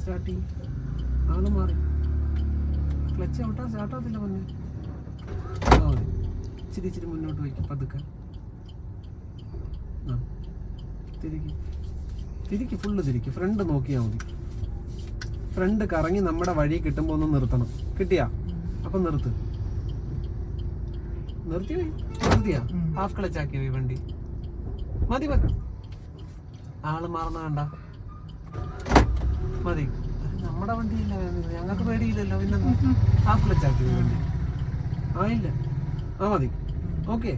Start ആൾ മാറി. Clutch ഔട്ടാ സ്റ്റാർട്ടാകത്തില്ല മുന്നേ ആ ഇച്ചിരി ഇച്ചിരി മുന്നോട്ട് വയ്ക്കും പതുക്കെ. ആ തിരിക്ക്. തിരിക്ക് ഫുള്ള് തിരിക്ക്. ഫ്രണ്ട് നോക്കിയാൽ മതി. ഫ്രണ്ട് കറങ്ങി നമ്മുടെ വഴി കിട്ടുമ്പോൾ ഒന്ന് നിർത്തണം. കിട്ടിയാ? അപ്പൊ നിർത്ത്. നിർത്തി നിർത്തിയാ? ഹാഫ് ക്ലച്ച് ആക്കി പോയി വണ്ടി? മതി മതി. ആൾ മാറുന്ന വേണ്ട മതി. നമ്മുടെ വണ്ടിയില്ല ഇല്ല ഞങ്ങൾക്ക് പേടിയില്ലല്ലോ പിന്നെ ഹാഫ് ക്ലച്ച് ആക്കി വണ്ടി? ആ ഇല്ല. ആ മതി. ഓക്കെ.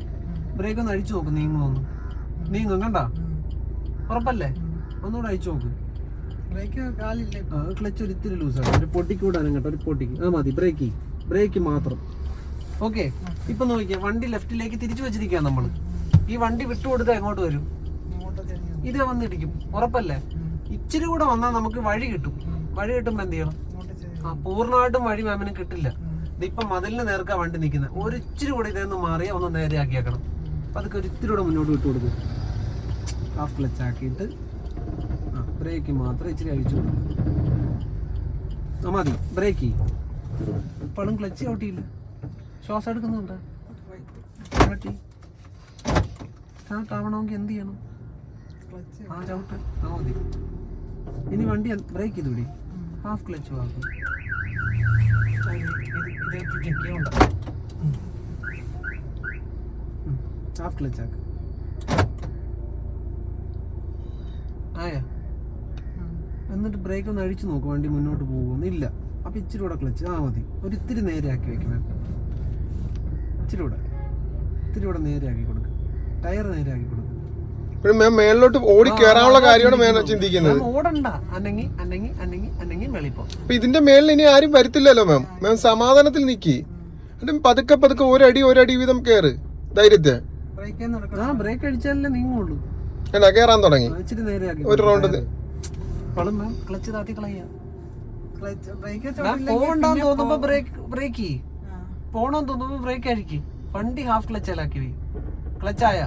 ബ്രേക്ക് ഒന്ന് അഴിച്ചു നോക്ക് നീങ്ങുമൊന്ന് നീങ്ങും കണ്ട? ഉറപ്പല്ലേ? ഒന്നുകൂടെ അഴിച്ചു നോക്ക്. ക്ലച്ച് ഒരു ഇത്തിരി ലൂസാണ്. ഒരു പൊട്ടിക്ക് വിടാനും കേട്ടോ ഒരു പൊട്ടിക്ക് ആ മതി. ബ്രേക്ക്. ബ്രേക്ക് മാത്രം. ഓക്കെ. ഇപ്പൊ നോക്കിയാ വണ്ടി ലെഫ്റ്റിലേക്ക് തിരിച്ചു വെച്ചിരിക്കുക നമ്മൾ ഈ വണ്ടി വിട്ടുകൊടുത്താൽ എങ്ങോട്ട് വരും? ഇതേ വന്നിരിക്കും ഇത് വന്നിടിക്കും ഉറപ്പല്ലേ? ഇച്ചിരി കൂടെ വന്നാൽ നമുക്ക് വഴി കിട്ടും. വഴി കിട്ടുമ്പോ എന്ത് ചെയ്യണം? ആ പൂർണമായിട്ടും വഴി മാമിന് കിട്ടില്ല. ഇതിപ്പം മതിലിന് നേർക്കാ വണ്ടി നിൽക്കുന്നത് ഒരു ഇച്ചിരി കൂടെ ഇതൊന്ന് മാറിയാൽ ഒന്ന് നേരെയാക്കിയാക്കണം. അപ്പൊ അതൊക്കെ ഒരു ഇത്തിരി കൂടെ മുന്നോട്ട് വിട്ടു കൊടുക്കും. ഹാഫ് ക്ലച്ച് ആക്കിയിട്ട് ആ ബ്രേക്ക് മാത്രം ഇച്ചിരി അഴിച്ചു കൊടുക്കും. ആ മതി. ബ്രേക്ക് ഇപ്പോഴും ക്ലച്ച് ഔട്ടിയില്ല. ശ്വാസം എടുക്കുന്നുണ്ട്? സ്റ്റാർട്ട് ആവണമെങ്കിൽ എന്ത് ചെയ്യണം? ആ ചവിട്ട്. ആ മതി. ഇനി വണ്ടി ബ്രേക്ക് ചെയ്ത് വിടി ഹാഫ് ക്ലച്ച് ആക്കും ഹാഫ് ക്ലച്ച് ആക്ക്. ആയ? എന്നിട്ട് ബ്രേക്ക് ഒന്ന് അഴിച്ചു നോക്കും വണ്ടി മുന്നോട്ട് പോകുമെന്ന് ഇല്ല. അപ്പൊ ഇച്ചിരി കൂടെ ക്ലച്ച് ആ മതി. ഒരു ഇത്തിരി നേരെ ആക്കി വെക്കണം ഇച്ചിരി കൂടെ. ഇത്തിരി കൂടെ നേരെ ആക്കി കൊടുക്ക്. ടയർ നേരെ ആക്കി കൊടുക്ക്. പിന്നെ മാം മേളിലോട്ട് ഓടി കയറാനുള്ള കാര്യമാണ് മാം ചിന്തിക്കുന്നത്. ഓടണ്ട. വെളിപ്പോ അപ്പൊ ഇതിന്റെ മേളിൽ ഇനി ആരും വരത്തില്ലല്ലോ മാം. മാം സമാധാനത്തിൽ നിക്കി. എന്നിട്ട് പതുക്കെ പതുക്കെ ഒരടി ഒരടി വീതം കയറ് ധൈര്യത്തെ. ബ്രേക്ക് നടക്കണം. ആ ബ്രേക്ക് അടിച്ചാലല്ലേ നീങ്ങുള്ളൂ. എന്നാ കയറാൻ തുടങ്ങി. ആ, നേരെ ആക്കി ഒരു റൗണ്ട് ക്ലച്ച് താത്തി കളയാ. ക്ലച്ച് ബ്രേക്ക് മാം പോകണ്ടെന്ന് തോന്നുമ്പോ ബ്രേക്ക് പോണെന്ന് തോന്നുമ്പോ ബ്രേക്ക് അഴിക്ക് വണ്ടി ഹാഫ് ക്ലച്ചാലാക്കി അല്ലാക്കി ക്ലച്ചായ.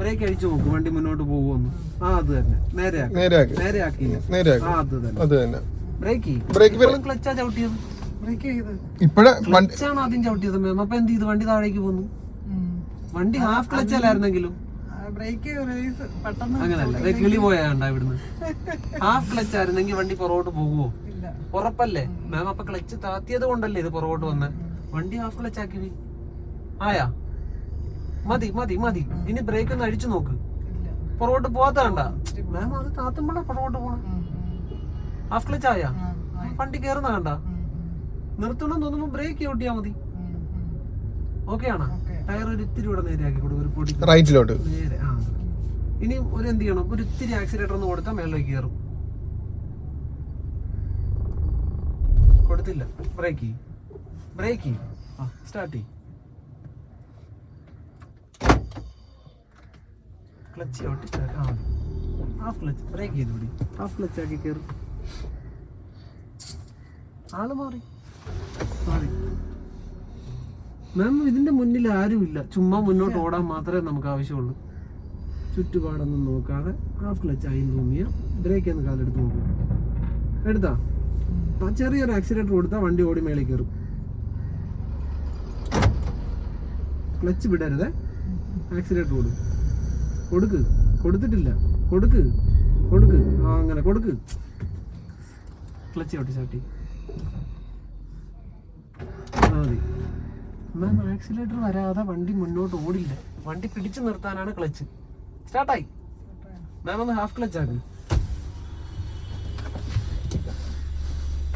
ബ്രേക്ക് അടിച്ചു നോക്ക് വണ്ടി മുന്നോട്ട് പോകുമെന്ന് ആ അത് തന്നെ. നേരെയാക്കി. നേരെയാക്കി. നേരെയാക്കിയില്ല ആക്കി നേരെ ആക്കിയില്ല നേരെ ആ അത് തന്നെ. അത് തന്നെ. ബ്രേക്ക് ബ്രേക്ക് ക്ലച്ച് ചവിട്ടിയത്? ബ്രേക്ക് ചെയ്ത്. ഇപ്പഴേ വണ്ടി ക്ലച്ചാണ് ആദ്യം ചവിട്ടിയത്? മാം അപ്പൊ എന്ത് ചെയ്തു? വണ്ടി താഴേക്ക് പോന്നു. വണ്ടി ഹാഫ് ക്ലച്ച് അല്ലായിരുന്നെങ്കിലും. ബ്രേക്ക് റിലീസ് പെട്ടെന്ന് അങ്ങനല്ല. കിളി പോയാണ്ട ഇവിടുന്ന്. ഹാഫ് ക്ലച്ച് ആയിരുന്നെങ്കിൽ വണ്ടി പുറകോട്ട് പോകുമോ ഇല്ല. ഉറപ്പല്ലേ? മാം അപ്പൊ ക്ലച്ച് താത്തിയത് കൊണ്ടല്ലേ ഇത് പുറകോട്ട് വന്നെ? വണ്ടി ഹാഫ് ക്ലച്ച് ആക്കി. ആയാ? മതി മതി മതി. ഇനി ബ്രേക്ക് ഒന്ന് അഴിച്ചു നോക്ക്. ഇല്ല. പുറകോട്ട് പോവാത്ത കണ്ട. മാം അത് താത്തുമ്പോഴാ പുറകോട്ട് പോണം. ഹാഫ് ക്ലച്ച് ആയാ. വണ്ടി കയറുന്ന കണ്ട. നിർത്തണം തോന്നുമ്പോ ബ്രേക്ക് ഓട്ടിയാ മതി. ഓക്കെ ആണോ? ടയർ ഒരു ഇത്തിരി കൂടെ നേരെയാക്കി കൊടുക്കും ഒരു പൊടി. റൈറ്റിലോട്ട് നേരെ ആ. ഇനി ഒരു എന്ത് ചെയ്യണം? ഒരു ഇത്തിരി ആക്സിലേറ്റർ ഒന്ന് കൊടുത്താൽ മേളിലേക്ക് കയറും കൊടുത്തില്ല. ബ്രേക്ക് ബ്രേക്ക് ആ സ്റ്റാർട്ട് ചെയ് ക്ലച്ച് ഔട്ട് ആ മതി ഹാഫ് ക്ലച്ച് ബ്രേക്ക് ചെയ്ത് വിടി. ഹാഫ് ക്ലച്ച് ആക്കി കയറും ആൾ മാറി. മാറി. മാം ഇതിന്റെ മുന്നിൽ ആരുമില്ല. ചുമ്മാ മുന്നോട്ട് ഓടാൻ മാത്രമേ നമുക്ക് ആവശ്യമുള്ളൂ. ചുറ്റുപാടൊന്നും നോക്കാതെ ഹാഫ് ക്ലച്ച് ആയി തോന്നിയ ബ്രേക്ക് എന്ന് കാലെടുത്ത് നോക്കും. എടുത്താ? ആ ചെറിയൊരു ആക്സിഡന്റ് കൊടുത്താൽ വണ്ടി ഓടി മേളിൽ കയറും ക്ലച്ച് വിടരുത്. ആക്സിഡന്റ് കൊടു കൊടുക്ക്. കൊടുത്തിട്ടില്ല. കൊടുക്ക്. കൊടുക്ക്. ആ അങ്ങനെ കൊടുക്ക്. ക്ലച്ച് ഔട്ടി ചാട്ടി മതി. മാം ആക്സിലേറ്റർ വരാതെ വണ്ടി മുന്നോട്ട് ഓടില്ല. വണ്ടി പിടിച്ചു നിർത്താനാണ് ക്ലച്ച്. സ്റ്റാർട്ടായി. മാം ഒന്ന് ഹാഫ് ക്ലച്ച് ആക്കി.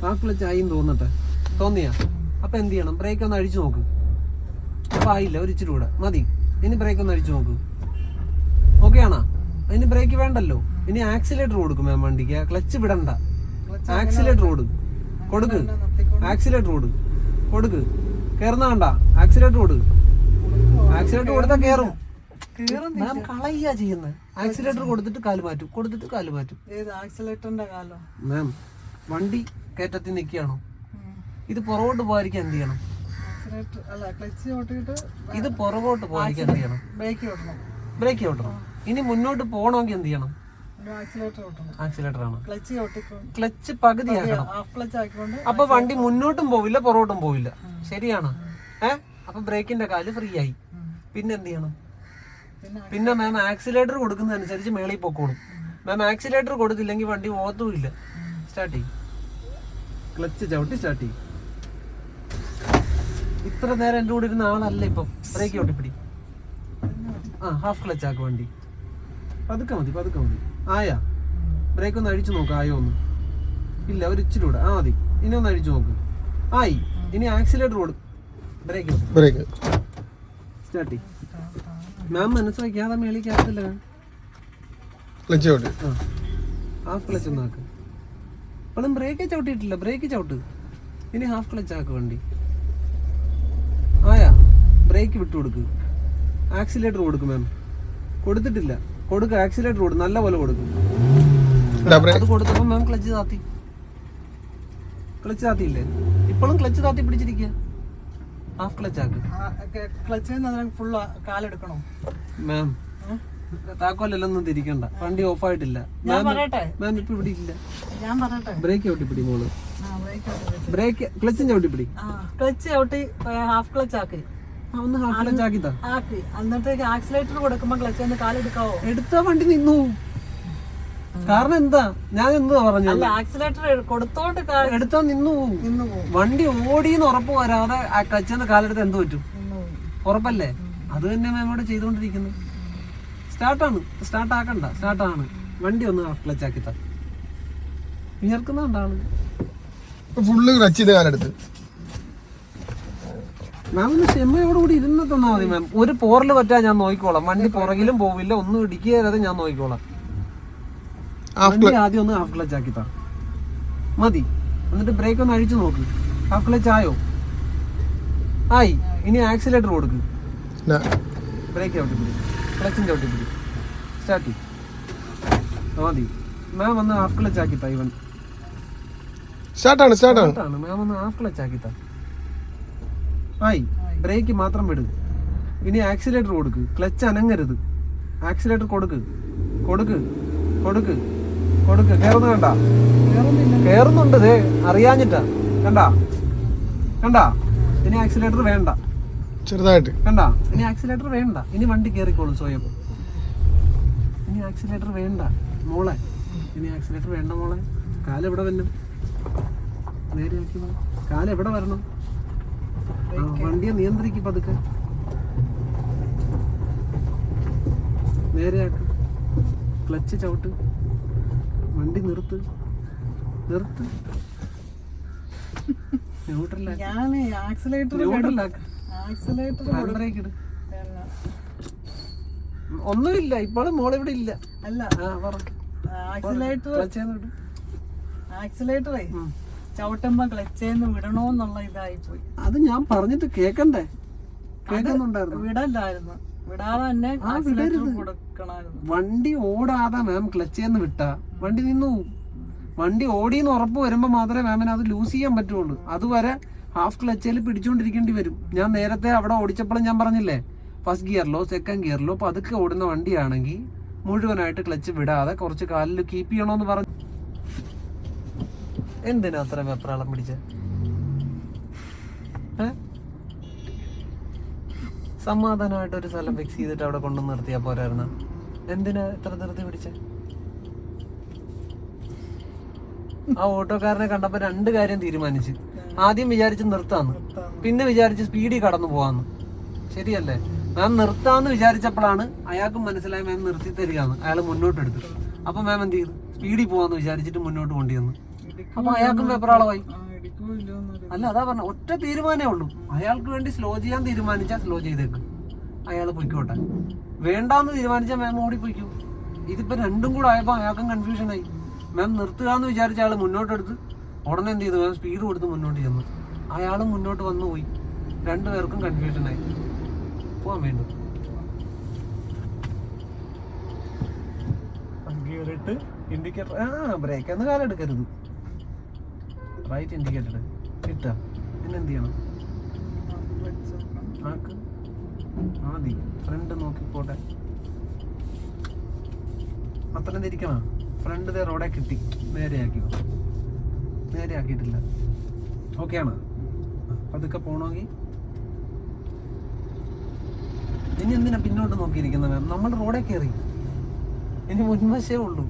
ഹാഫ് ക്ലച്ച് ആയി തോന്നട്ടെ. തോന്നിയാ? അപ്പൊ എന്ത് ചെയ്യണം? ബ്രേക്ക് ഒന്ന് അഴിച്ചു നോക്ക്. അപ്പൊ ആയില്ല ഒരു ഇച്ചിരി കൂടെ. മതി. ഇനി ബ്രേക്ക് ഒന്ന് അഴിച്ചു നോക്ക്. ഓക്കെ അതിന് ബ്രേക്ക് വേണ്ടല്ലോ. ഇനി ആക്സിലേറ്റർ കൊടുക്കും മാം വണ്ടിക്ക്. ക്ലച്ച് വിടണ്ട. ആക്സിലേറ്റർ കൊടുക്കും. കൊടുക്ക്. ആക്സിലേറ്റർ കൊടുക്ക്. കൊടുക്ക്. കയറുന്ന വേണ്ട ആക്സിലേറ്റർ കൊടുക്ക്. ആക്സിലേറ്റർ കൊടുത്താൽ കയറും മാം ചെയ്യുന്നത് ആക്സിലേറ്റർ കൊടുത്തിട്ട് കാൽ മാറ്റും. കൊടുത്തിട്ട് കാൽ മാറ്റും. ആക്സിലേറ്ററിന്റെ കാലോ? മാം വണ്ടി കയറ്റത്തിൽ നിൽക്കുകയാണോ? ഇത് പുറകോട്ട് പോകാതിരിക്കാൻ എന്ത് ചെയ്യണം? ഇത് പുറകോട്ട് പോകാതിരിക്കാൻ എന്ത് ചെയ്യണം? ബ്രേക്ക് ബ്രേക്ക് ഔട്ടണം ഇനി മുന്നോട്ട് പോകണമെങ്കിൽ എന്ത് ചെയ്യണം? ക്ലച്ച് പകുതി അപ്പൊ വണ്ടി മുന്നോട്ടും പോവില്ല പുറകോട്ടും പോവില്ല. ശരിയാണ്. ഏ? അപ്പൊ ബ്രേക്കിന്റെ കാൽ ഫ്രീ ആയി. പിന്നെ എന്ത് ചെയ്യണം? പിന്നെ മാം ആക്സിലേറ്റർ കൊടുക്കുന്നതനുസരിച്ച് മേളിൽ പൊക്കോളും. മാം ആക്സിലേറ്റർ കൊടുത്തില്ലെങ്കിൽ വണ്ടി പോകത്തുമില്ല സ്റ്റാർട്ട് ചെയ്യും. ക്ലച്ച് ചവിട്ടി സ്റ്റാർട്ട് ചെയ്യും. ഇത്ര നേരം എന്റെ കൂടെ ഇരുന്ന ആളല്ല ഇപ്പം. ബ്രേക്ക് ചവിട്ടിപ്പിടി. ആ ഹാഫ് ക്ലച്ച് ആക്കും വണ്ടി. പതുക്കെ മതി പതുക്കെ മതി. ആയാ ബ്രേക്ക് ഒന്ന് അഴിച്ചു നോക്ക് ആയോ ഒന്ന് ഇല്ല ഒരു ഇച്ചിരി കൂടെ ആ മതി. ഇനി ഒന്ന് അഴിച്ചു നോക്ക്. ആയി. ഇനി ആക്സിലേറ്റർ കൊടു. ബ്രേക്ക് ബ്രേക്ക് സ്റ്റാർട്ടി മാം മനസ്സിലാക്കിയാതെ മേളിക്കാത്തില്ല ക്ലച്ച് ഔട്ട്. ആ. ഹാഫ് ക്ലച്ച് ഒന്ന് ആക്ക്. ഇപ്പോഴും ബ്രേക്ക് ചവിട്ടിയിട്ടില്ല. ബ്രേക്ക് ചവിട്ട്. ഇനി ഹാഫ് ക്ലച്ച് ആക്ക് വണ്ടി. ആയാ ബ്രേക്ക് വിട്ടു കൊടുക്ക്. ആക്സിലേറ്റർ കൊടുക്കും മാം കൊടുത്തിട്ടില്ല. കൊടുക്ക് ആക്സിലേറ്റർ കൊടുക്കും നല്ല പോലെ കൊടുക്കും. അത് കൊടുത്തപ്പോൾ മാം ക്ലച്ച് താത്തി. ക്ലച്ച് താത്തിയില്ലേ? ഇപ്പോഴും ക്ലച്ച് താത്തി പിടിച്ചിരിക്കുക ഹാഫ് ക്ലച്ച് ആക്ക്. ക്ലച്ച് ഫുള്ള് കാലെടുക്കണോ? മാം താക്കോലല്ലൊന്നും തിരിക്കണ്ട. വണ്ടി ഓഫ് ആയിട്ടില്ല. മാം ഇപ്പൊ ഇവിടെ ഇല്ല. ബ്രേക്ക് ഔട്ടി പിടി മോൾ. ബ്രേക്ക് ചവിട്ടി ക്ലച്ചും ചവിട്ടിപ്പിടി ആ ക്ലച്ച് ഔട്ടി ഹാഫ് ക്ലച്ച് ആക്കി. ആക്കി. എന്നിട്ടേക്ക് ആക്സിലേറ്റർ കൊടുക്കുമ്പോൾ ക്ലച്ച് ഒന്ന് കാലെടുക്കാവോ എടുത്ത വണ്ടി നിന്നു. കാരണം എന്താ? ഞാൻ എന്താ പറഞ്ഞു അല്ല ആക്സിലേറ്റർ കൊടുത്തോണ്ട് എടുത്താ നിന്നു. പോവും. വണ്ടി ഓടിന്ന് ഉറപ്പ് വരാതെ ആ ക്ലച്ച് കാലെടുത്ത് എന്ത് പറ്റും? ഉറപ്പല്ലേ? അത് തന്നെ നമ്മുടെ ചെയ്തുകൊണ്ടിരിക്കുന്നത്. സ്റ്റാർട്ടാണ് സ്റ്റാർട്ട് ആക്കണ്ട. സ്റ്റാർട്ടാണ് വണ്ടി ഒന്ന് ഹാഫ് ക്ലച്ച് ആക്കിത്താ. വിയർക്കുന്നുണ്ടാണ് ഫുള്ള് ക്ലച്ച് ചെയ്ത് കാലെടുത്ത്. മാം ഒന്ന് കൂടി ഇരുന്ന് തന്നാൽ മതി മാം. ഒരു പോറൽ പറ്റാ ഞാൻ നോക്കിക്കോളാം. വണ്ടി പുറകിലും പോവില്ല ഒന്നും ഇടിക്കാതെ ഞാൻ നോക്കിക്കോളാം. വണ്ടി ആദ്യം ഒന്ന് ഹാഫ് ക്ലച്ച് ആക്കി താ. മതി. എന്നിട്ട് ബ്രേക്ക് ഒന്ന് അഴിച്ചു നോക്ക്. ഹാഫ് ക്ലച്ച് ആയോ? ആയി. ഇനി ആക്സിലേറ്റർ കൊടുക്ക്. ബ്രേക്ക് ചവിട്ടിപ്പിടി ക്ലച്ചും ചവിട്ടിപ്പിടി സ്റ്റാർട്ട് ചെയ്യും. മതി. മാം ഒന്ന് ഹാഫ് ക്ലച്ച് ആക്കി താ ഇവൻ. സ്റ്റാർട്ടാണ് സ്റ്റാർട്ടാണ് ആണ്. മാം ഒന്ന് ഹാഫ് ക്ലച്ച് ആക്കി താ. ആയി. ബ്രേക്ക് മാത്രം വിട്. ഇനി ആക്സിലേറ്റർ കൊടുക്ക്. ക്ലച്ച് അനങ്ങരുത്. ആക്സിലേറ്റർ കൊടുക്ക്. കൊടുക്ക്. കൊടുക്ക്. കൊടുക്ക്. കയറുന്നു കണ്ട? കേറുന്നുണ്ട് ദേ. അറിയാഞ്ഞിട്ടാ. കണ്ട? കണ്ട? ഇനി ആക്സിലേറ്റർ വേണ്ട. ചെറുതായിട്ട്. കണ്ട? ഇനി ആക്സിലേറ്റർ വേണ്ട. ഇനി വണ്ടി കയറിക്കോളും സ്വയം. ഇനി ആക്സിലേറ്റർ വേണ്ട. മോളെ. ഇനി ആക്സിലേറ്റർ വേണ്ട മോളെ. കാലെവിടെ വരണം നേരെയാക്കി. കാലെവിടെ വരണം? വണ്ടിയെ നിയന്ത്രിക്കും പതുക്കെ. നേരെയാക്ക് ക്ലച്ച് ചവിട്ട്. വണ്ടി നിർത്ത്. നിർത്ത്. ഒന്നുമില്ല. ഇപ്പോഴും ഇവിടെ ഇല്ല. അല്ല. ആക്സിലേറ്റർ. ആക്സിലേറ്ററേ. ചവിട്ടുമ്പോ ക്ലച്ചേന്ന് വിടണോന്നുള്ള ഇതായി പോയി അത് ഞാൻ പറഞ്ഞിട്ട് കേക്കണ്ടേ? കേൾക്കുന്നുണ്ടായിരുന്നു വിടല്ലായിരുന്നു വിടാതെ തന്നെ കൊടുക്കണമായിരുന്നു വണ്ടി ഓടാതെ മാം ക്ലച്ച് ചെയ്യുന്ന വിട്ടാ. വണ്ടി നിന്നു. വണ്ടി ഓടിന്ന് ഉറപ്പ് വരുമ്പോൾ മാത്രമേ മാമിന് അത് ലൂസ് ചെയ്യാൻ പറ്റുള്ളൂ. അതുവരെ ഹാഫ് ക്ലച്ചിൽ പിടിച്ചുകൊണ്ടിരിക്കേണ്ടി വരും. ഞാൻ നേരത്തെ അവിടെ ഓടിച്ചപ്പോഴും ഞാൻ പറഞ്ഞില്ലേ? ഫസ്റ്റ് ഗിയറിലോ സെക്കൻഡ് ഗിയറിലോ പതുക്കെ ഓടുന്ന വണ്ടിയാണെങ്കിൽ മുഴുവനായിട്ട് ക്ലച്ച് വിടാതെ കുറച്ച് കാലിൽ കീപ്പ് ചെയ്യണമെന്ന് പറഞ്ഞു എന്തിനാ അത്ര വെപ്രാളം പിടിച്ച? സമാധാനമായിട്ട് ഒരു സ്ഥലം ഫിക്സ് ചെയ്തിട്ട് അവിടെ കൊണ്ടു നിർത്തിയാ പോരായിരുന്ന? എന്തിനാ ഇത്ര നിർത്തി പിടിച്ച? ആ ഓട്ടോക്കാരനെ കണ്ടപ്പോ രണ്ട് കാര്യം തീരുമാനിച്ചു. ആദ്യം വിചാരിച്ച് നിർത്താന്ന്. പിന്നെ വിചാരിച്ച് സ്പീഡിൽ കടന്നു പോവാന്ന്. ശരിയല്ലേ? മാം നിർത്താന്ന് വിചാരിച്ചപ്പോഴാണ് അയാൾക്ക് മനസ്സിലായി മാം നിർത്തി തരികയാണ് അയാൾ മുന്നോട്ട് എടുത്തു അപ്പൊ മാം എന്ത് ചെയ്തു? സ്പീഡിൽ പോവാന്ന് വിചാരിച്ചിട്ട് മുന്നോട്ട് കൊണ്ടുവന്നു. അപ്പൊ അയാൾക്കും എന്നൊരു അല്ല അതാ പറഞ്ഞ ഒറ്റ തീരുമാനമേ ഉള്ളൂ. അയാൾക്ക് വേണ്ടി സ്ലോ ചെയ്യാൻ തീരുമാനിച്ചാൽ സ്ലോ ചെയ്തേക്ക്. അയാൾ പൊയ്ക്കോട്ടെ. വേണ്ടാന്ന് തീരുമാനിച്ചാൽ മാം ഓടി പൊയ്ക്കൂ. ഇതിപ്പോ രണ്ടും കൂടെ ആയപ്പോ അയാൾക്കും കൺഫ്യൂഷൻ ആയി. മാം നിർത്തുക എന്ന് വിചാരിച്ച അയാൾ മുന്നോട്ടെടുത്ത് ഉടനെ എന്ത് ചെയ്തു? മാം സ്പീഡ് കൊടുത്ത് മുന്നോട്ട് ചെന്നു. അയാളും മുന്നോട്ട് വന്നു പോയി. രണ്ടുപേർക്കും കൺഫ്യൂഷൻ ആയി. പോവാൻ വേണ്ടു. ഗിയറിട്ട് ഇൻഡിക്കേറ്റർ ആ ബ്രേക്ക് എന്ന് കാലം എടുക്കരുത് റൈറ്റ് ഇൻഡിക്കേറ്റർ ഇട്ട. പിന്നെ എന്ത് ചെയ്യണം? ആക്ക്. ആദ്യം ഫ്രണ്ട് നോക്കി പോട്ടെ. അത്രയും തിരിക്കണം ഫ്രണ്ട് ദേ റോഡെ കിട്ടി. നേരെയാക്കിയോ നേരെയാക്കിയിട്ടില്ല. ഓക്കെ ആണ്? പതുക്കെ പോണമെങ്കിൽ ഇനി എന്തിനാ പിന്നോട്ട് നോക്കിയിരിക്കുന്നത്? നമ്മൾ റോഡേ കയറി ഇനി മുൻവശേ ഉള്ളൂ.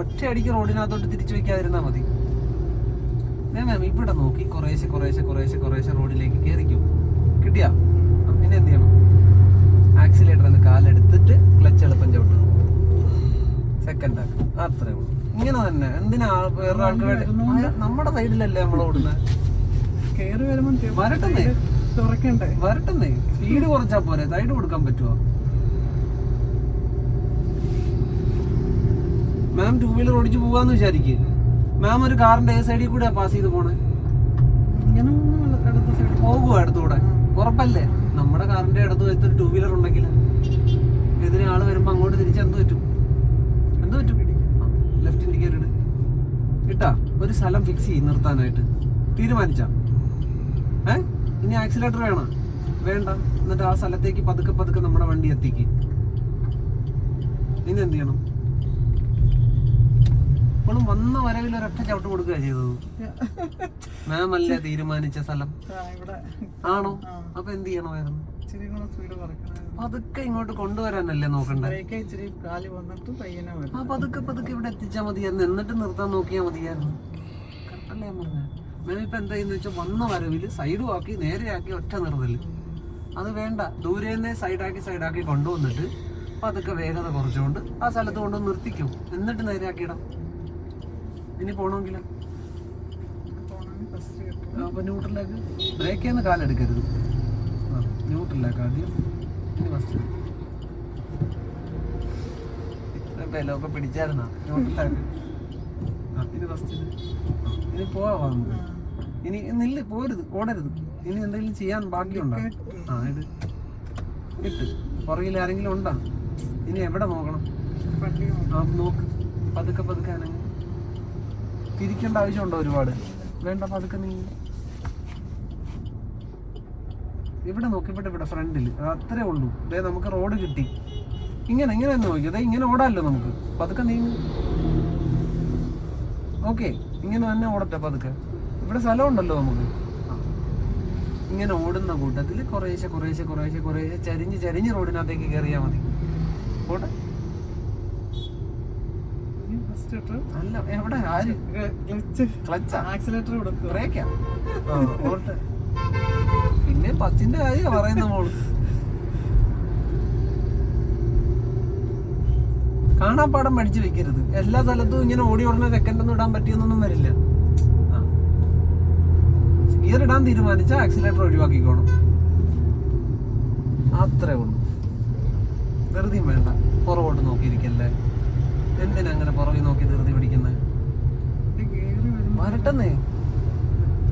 ഒറ്റ അടിക്ക് റോഡിനകത്തോട്ട് തിരിച്ചു വെക്കാതിരുന്നാ മതി. മാം മാം ഇവിടെ നോക്കി കുറേശ്ശെ കുറേശ്ശെ കുറേശ്ശെ കുറേശ്ശെ റോഡിലേക്ക് കയറിക്കും കിട്ടിയാ? പിന്നെ ഇനി എന്ത് ചെയ്യണം? ആക്സിലേറ്റർ എന്ന് കാലെടുത്തിട്ട് ക്ലച്ച് എളുപ്പം ചവിട്ടും സെക്കൻഡ് ആക്ക്. അത്രേ ഉള്ളൂ. ഇങ്ങനെ തന്നെ. എന്തിനാ വേറെ ആൾക്ക് വേണ്ടി? നമ്മുടെ സൈഡിലല്ലേ നമ്മൾ ഓടുന്നത് കയറി വരുമ്പോ വരട്ടെന്നേ? തുറക്കണ്ടേ? വരട്ടെന്നേ? സ്പീഡ് കുറച്ചാ പോരെ. സൈഡ് കൊടുക്കാൻ പറ്റുമോ മാം ടൂ വീലർ ഓടിച്ചു പോവാന്ന് വിചാരിക്കും. മാം ഒരു കാറിന്റെ സൈഡിൽ കൂടെ പാസ് ചെയ്ത് പോണേ. പോകുമോ അടുത്തൂടെ ഉറപ്പല്ലേ? നമ്മുടെ കാറിന്റെ അടുത്ത് വെച്ച് ടൂ വീലർ ഉണ്ടെങ്കിൽ എതിരെ ആൾ വരുമ്പോ അങ്ങോട്ട് തിരിച്ച് എന്ത് പറ്റും? എന്ത് പറ്റും? ലെഫ്റ്റ് ഇൻഡിക്കേറ്റർ ഇട്. ഒരു സ്ഥലം ഫിക്സ് ചെയ്യും നിർത്താനായിട്ട്. തീരുമാനിച്ച. ഏ? ഇനി ആക്സിലേറ്റർ വേണം? വേണ്ട. എന്നിട്ട് ആ സ്ഥലത്തേക്ക് പതുക്കെ പതുക്കെ നമ്മുടെ വണ്ടി എത്തിക്ക്. ഇനി എന്ത് ചെയ്യണം? ഇപ്പോഴും വന്ന വരവിൽ ഒരൊറ്റ ചവിട്ട് കൊടുക്കുക ചെയ്തത്. മാം അല്ലേ തീരുമാനിച്ച സ്ഥലം? ആണോ? അപ്പൊ എന്ത് ചെയ്യണമായിരുന്നു അതൊക്കെ പതുക്കെ ഇങ്ങോട്ട് കൊണ്ടുവരാനല്ലേ നോക്കണ്ടേ? അപ്പൊ അതൊക്കെ ആ പതുക്കെ പതുക്കെ ഇവിടെ എത്തിച്ചാ മതിയായിരുന്നു. എന്നിട്ട് നിർത്താൻ നോക്കിയാ മതിയായിരുന്നു. കറക്റ്റല്ലേ ഞാൻ പറഞ്ഞത് മാം ഇപ്പൊ എന്താ ചെയ്യുന്ന വെച്ചാൽ വന്ന വരവിൽ സൈഡും ആക്കി നേരെയാക്കി ഒറ്റ നിർത്തൽ. അത് വേണ്ട. ദൂരെ സൈഡാക്കി സൈഡാക്കി കൊണ്ടുവന്നിട്ട് പതുക്കെ വേഗത കുറച്ചുകൊണ്ട് ആ സ്ഥലത്ത് കൊണ്ടുവന്ന് നിർത്തിക്കും. എന്നിട്ട് നേരെയാക്കിയിടാം ഇനി കിട്ടും. അപ്പൊ ന്യൂട്രലിലേക്ക് ബ്രേക്ക് ചെയ്യുന്ന കാലെടുക്കരുത് ആ ന്യൂട്രലിലേക്ക് ആദ്യം ഇനി ഫസ്റ്റ് ബലമൊക്കെ പിടിച്ചായിരുന്നാ ന്യൂട്രലിലേക്ക്? ആ ഇനി ഫസ്റ്റ് ഇനി പോവാ നമുക്ക്. ഇനി നില്ല് പോരുത് ഓടരുത്. ഇനി എന്തെങ്കിലും ചെയ്യാൻ ബാക്കിയുണ്ടോ? ആ ഇട്. ഇട്ട്. പുറകിൽ ആരെങ്കിലും ഉണ്ടോ? ഇനി എവിടെ നോക്കണം? ആ നോക്ക്. പതുക്കെ പതുക്കെ അനങ്ങ് തിരിക്കേണ്ട ആവശ്യമുണ്ടോ ഒരുപാട്? വേണ്ട പതുക്കെ നീ ഇവിടെ നോക്കി ഇവിടെ ഫ്രണ്ടിൽ അത്രേ ഉള്ളൂ. ദേ നമുക്ക് റോഡ് കിട്ടി. ഇങ്ങനെ ഇങ്ങനെ ഒന്ന് നോക്കി. അതെ ഇങ്ങനെ ഓടാമല്ലോ നമുക്ക്. പതുക്കെ നീ ഓക്കെ ഇങ്ങനെ തന്നെ ഓടട്ടെ പതുക്കെ ഇവിടെ സ്ഥലം ഉണ്ടല്ലോ നമുക്ക്. ഇങ്ങനെ ഓടുന്ന കൂട്ടത്തിൽ കുറേശ്ശെ കുറേശ്ശെ കുറേശ്ശെ കുറേശ്ശെ ചരിഞ്ഞ് ചരിഞ്ഞ് റോഡിനകത്തേക്ക് കയറിയാൽ മതി. ഓട്ടെ അല്ല എവിടെ? ആര്? ക്ലച്ച് ക്ലച്ചാ? ആക്സിലേറ്റർ കൊടുക്കും ബ്രേക്കാ പിന്നെ പച്ചിന്റെ കാര്യം പറയുന്ന മോൾ. കാണാപ്പാടം പഠിച്ചു വെക്കരുത്. എല്ലാ സ്ഥലത്തും ഇങ്ങനെ ഓടി ഉടനെ സെക്കൻഡ് ഒന്നും ഇടാൻ പറ്റിയെന്നൊന്നും വരില്ല. ഗിയർ ഇടാൻ തീരുമാനിച്ച ആക്സിലേറ്റർ ഒഴിവാക്കിക്കോണം. അത്രേ ഉള്ളൂ. ധൃതിയും വേണ്ട. പുറകോട്ട് നോക്കിയിരിക്കല്ലേ? എന്തിനാ അങ്ങനെ പുറകിൽ നോക്കി ധൃതി പിടിക്കുന്നത് വരട്ടെന്നേ.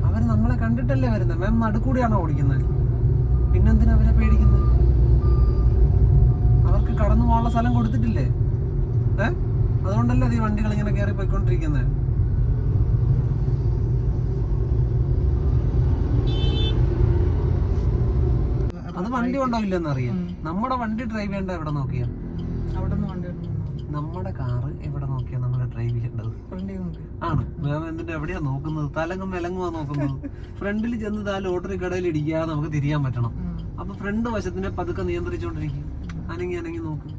അവർ നമ്മളെ കണ്ടിട്ടല്ലേ വരുന്നത് മാം നടുക്കൂടിയാണോ ഓടിക്കുന്നത് പിന്നെന്തിനാ അവരെ പേടിക്കുന്നത് അവർക്ക് കടന്നു പോകാനുള്ള സ്ഥലം കൊടുത്തിട്ടില്ലേ? ഏ? അതുകൊണ്ടല്ലേ ഈ വണ്ടികൾ ഇങ്ങനെ കയറി പോയിക്കൊണ്ടിരിക്കുന്നത് അത് വണ്ടി ഉണ്ടാവില്ലെന്ന് എന്നറിയാം നമ്മുടെ വണ്ടി ഡ്രൈവ് ചെയ്യേണ്ട എവിടെ നോക്കിയാ? അവിടെ നിന്ന് നമ്മുടെ കാറ് എവിടെ നോക്കിയാ നമ്മുടെ ഡ്രൈവ് ചെയ്യേണ്ടത്? ആണ്. മാം എന്തിന്റെ എവിടെയാ നോക്കുന്നത്? തലങ്ങും വിലങ്ങുവാ നോക്കുന്നത്. ഫ്രണ്ടിൽ ചെന്ന് താ ലോട്ടറി കടയിൽ ഇടിക്കാതെ നമുക്ക് തിരിയാൻ പറ്റണം. അപ്പൊ ഫ്രണ്ട് വശത്തിനെ പതുക്കെ നിയന്ത്രിച്ചുകൊണ്ടിരിക്കും. അനങ്ങി അനങ്ങി നോക്ക്.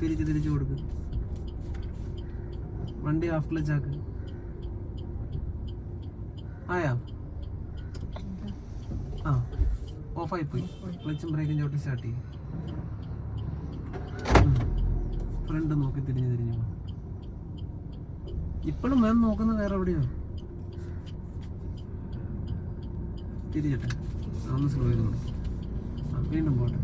തിരിച്ച് തിരിച്ചു കൊടുക്ക്. വണ്ടി ഹാഫ് ക്ലച്ച് ആക്ക്. ആയാ? ആ ഓഫായി. പോയി ക്ലച്ചും ബ്രേക്കും ചോട്ടി സ്റ്റാർട്ട് ചെയ്യും. ഫ്രണ്ട് നോക്കി തിരിഞ്ഞു തിരിഞ്ഞു ഇപ്പോഴും മാം നോക്കുന്ന വേറെ എവിടെയോ? തിരിയട്ടെ. ആ, ഒന്ന് സ്ലോ ചെയ്ത് കൊടുക്കും വീണ്ടും പോട്ടെ.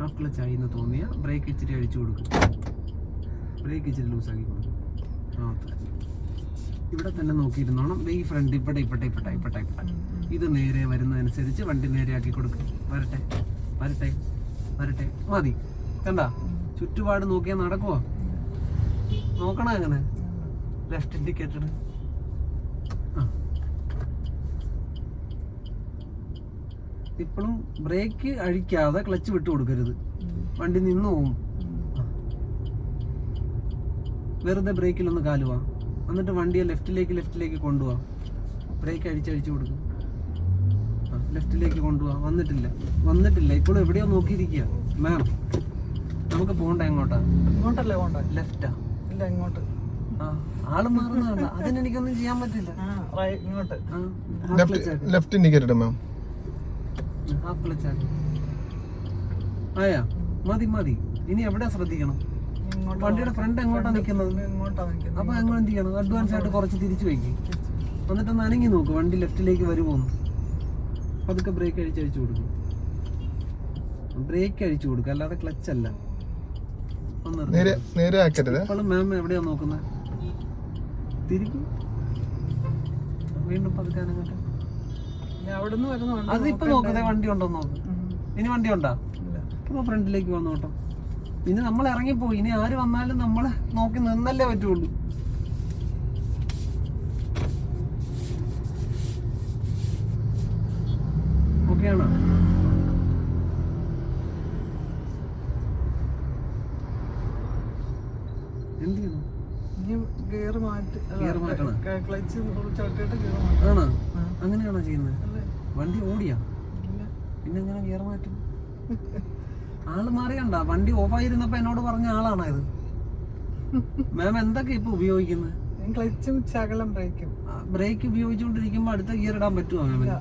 ആ ക്ലച്ച് ആയി എന്ന് തോന്നിയ ബ്രേക്ക് ഇച്ചിരി അഴിച്ചു കൊടുക്കും. ബ്രേക്ക് ഇച്ചിരി ലൂസാക്കി കൊടുക്കും. ആ ഇവിടെ തന്നെ നോക്കിയിരുന്നോണം. ഈ ഫ്രണ്ട് ഇവിടെ ഇപ്പട്ടെ ഇപ്പട്ടെ ഇപ്പട്ടെ ഇപ്പട്ടെ. ഇത് നേരെ വരുന്നതനുസരിച്ച് വണ്ടി നേരെ ആക്കി കൊടുക്കും. വരട്ടെ. വരട്ടെ. വരട്ടെ. മതി. കണ്ട? ചുറ്റുപാട് നോക്കിയാൽ നടക്കുവോ? നോക്കണ അങ്ങനെ? ലെഫ്റ്റ് ഇൻഡിക്കേറ്റർ ഇപ്പോഴും ബ്രേക്ക് അഴിക്കാതെ ക്ലച്ച് വിട്ടു കൊടുക്കരുത്. വണ്ടി നിന്നു പോവും. വെറുതെ ബ്രേക്കിലൊന്ന് കാലുവാ. എന്നിട്ട് വണ്ടിയെ ലെഫ്റ്റിലേക്ക് ലെഫ്റ്റിലേക്ക് കൊണ്ടുപോവാ ബ്രേക്ക് അഴിച്ചഴിച്ചു കൊടുക്കും. ലെഫ്റ്റിലേക്ക് കൊണ്ടുപോവാ വന്നിട്ടില്ല. വന്നിട്ടില്ല. ഇപ്പോഴും എവിടെയോ നോക്കിയിരിക്കുക മാം നമുക്ക് പോകണ്ട എങ്ങോട്ടാ? ഇങ്ങോട്ടല്ലേ പോണ്ടേ ലെഫ്റ്റാ ഇല്ല ഇങ്ങോട്ട്. ആൾ മാറുന്നതാണ് അതിന് എനിക്കൊന്നും ചെയ്യാൻ പറ്റില്ല. ഇങ്ങോട്ട്. Left indicator ma'am half clutch ആയാ മതി മതി. ഇനി എവിടെ ശ്രദ്ധിക്കണം? ഇങ്ങോട്ട് വണ്ടിയുടെ ഫ്രണ്ട് എങ്ങോട്ടാ നിൽക്കുന്നത് അപ്പൊ അങ്ങനെ എന്ത് ചെയ്യണം? അഡ്വാൻസ് ആയിട്ട് കുറച്ച് തിരിച്ചു വയ്ക്കും. എന്നിട്ട് ഒന്ന് അനങ്ങി നോക്ക്. വണ്ടി ലെഫ്റ്റിലേക്ക് വരുമോന്ന് പതുക്കെ ബ്രേക്ക് അഴിച്ചഴിച്ചു കൊടുക്കും. ബ്രേക്ക് അഴിച്ചു കൊടുക്കുക അല്ലാതെ ക്ലച്ച് അല്ല. നേരെ നേരെ ആക്കരുത്. മാം എവിടെയാ നോക്കുന്നത് തിരിക്കും. വീണ്ടും പതുക്കെ അനങ്ങട്ടെ. ഞാൻ അവിടെ നിന്ന് വരുന്ന വണ്ടി അതിപ്പോ നോക്കുന്നേ വണ്ടി ഉണ്ടോ നോക്ക്. ഇനി വണ്ടി ഉണ്ടോ? ഇല്ല. ഇപ്പൊ ഫ്രണ്ടിലേക്ക് വന്നു കേട്ടോ. ഇനി നമ്മൾ ഇറങ്ങിപ്പോയി. ഇനി ആര് വന്നാലും നമ്മൾ നോക്കി നിന്നല്ലേ പറ്റുള്ളൂ. ഓക്കെ ആണോ എന്ത് ചെയ്യണം ഇനി ഗിയർ മാറ്റി Gear മാറ്റണം. ക്ലച്ച് ആണോ? അങ്ങനെയാണോ ചെയ്യുന്നത്? വണ്ടി ഓടിയാ. പിന്നെ എങ്ങനെ ഗിയർ മാറ്റും? ആൾ മാറിയണ്ട. വണ്ടി ഓഫായിരുന്നപ്പോ എന്നോട് പറഞ്ഞ ആളാണോ ഇത്? മാം എന്തൊക്കെ ഇപ്പൊ ഉപയോഗിക്കുന്നത്? ക്ലച്ചും ശകലം ബ്രേക്കും. ബ്രേക്ക് ഉപയോഗിച്ചുകൊണ്ടിരിക്കുമ്പോ അടുത്ത ഗിയർ ഇടാൻ പറ്റുമോ മാമിന്?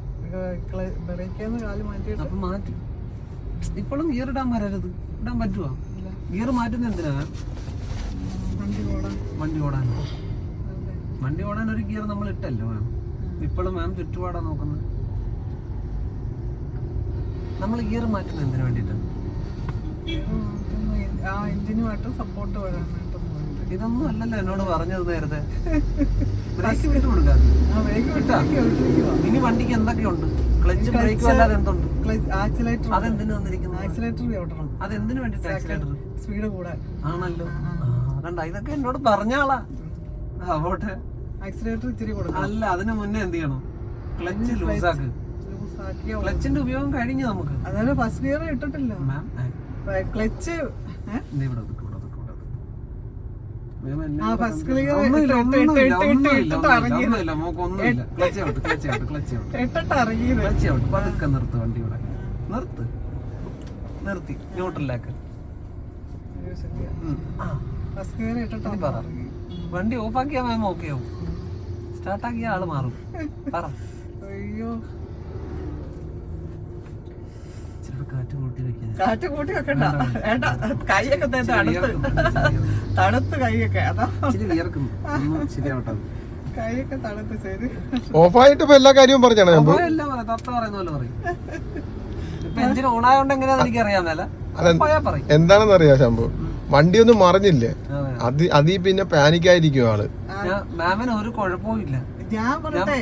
ബ്രേക്കേന്ന് കാൽ അപ്പൊ മാറ്റി. ഇപ്പോഴും ഗിയർ ഇടാൻ വരരുത്. ഇടാൻ പറ്റുമോ ഗിയർ മാറ്റുന്ന എന്തിനാ വണ്ടി ഓടാൻ. വണ്ടി ഓടാൻ. അല്ലേ? വണ്ടി ഓടാൻ ഒരു ഗിയർ നമ്മൾ ഇട്ടല്ലോ മാം ഇപ്പോഴും മാം ചുറ്റുപാടാ നോക്കുന്നത്. നമ്മൾ ഗിയർ മാറ്റുന്നത് എന്തിനു വേണ്ടിയിട്ടാ? Gear മാറ്റുന്നു. ഇ- ആ എഞ്ചിനുമായിട്ട് സപ്പോർട്ട് വരാനായിട്ട് ഇതൊന്നും അല്ലല്ലോ എന്നോട് പറഞ്ഞത് നേരത്തെ. ബ്രേക്ക് വിട്ട് കൊടുക്കാതെ ഇനി വണ്ടിക്ക് എന്തൊക്കെയുണ്ട് ക്ലച്ച് ബ്രേക്ക് അല്ലാതെ എന്തുണ്ട്? ആക്സിലേറ്റർ അതെന്തിനു വന്നിരിക്കുന്നു ആക്സിലേറ്റർ ചവിട്ടണം അതെന്തിനു വേണ്ടിട്ട് ആക്സിലേറ്റർ സ്പീഡ് കൂടാൻ. ആണല്ലോ. കണ്ട? ഇതൊക്കെ എന്നോട് പറഞ്ഞാളാ പോട്ടെ ആക്സിലേറ്റർ ഇത്തിരി കൊടുക്കണം. അല്ല അതിന് മുന്നേ എന്ത് ചെയ്യണം? ക്ലച്ച് ലൂസാക്ക് ആക്ക്. ക്ലച്ചിന്റെ ഉപയോഗം കഴിഞ്ഞു നമുക്ക്. അതായത് ഫസ്റ്റ് ഗിയർ ഇട്ടിട്ടില്ല. Ma'am clutch. പതുക്കെ നിർത്ത് വണ്ടി ഇവിടെ. നിർത്ത്. നിർത്തി ന്യൂട്രലാക്ക് വണ്ടി ഓഫാക്കിയാ മാം ഓക്കെ ആവും. സ്റ്റാർട്ടാക്കിയ ആൾ മാറും. പറ. അയ്യോ. കാറ്റ് കൂട്ടി വെക്കാൻ. കാറ്റ് കൂട്ടി വെക്കണ്ട. വേണ്ട കൈയൊക്കെ തണുത്ത്. കൈയൊക്കെ. അതാ. ശരിയാവട്ടെ. കൈയൊക്കെ തണുത്ത് ശരി. ഓഫായിട്ട് ഇപ്പൊ എല്ലാ കാര്യവും പറഞ്ഞാണ് എല്ലാം പറയാം. തത്ത പറയുന്ന പോലെ പറയും. ഇപ്പൊ എങ്ങനെയാന്ന് മേല. ശംഭു? വണ്ടിയൊന്നും മറിഞ്ഞില്ലേ? അതെ. അത് പിന്നെ പാനിക്കായിരിക്കും ആൾ. ഞാൻ മാമിന് ഒരു കുഴപ്പവും ഇല്ല. ഞാൻ പറയട്ടെ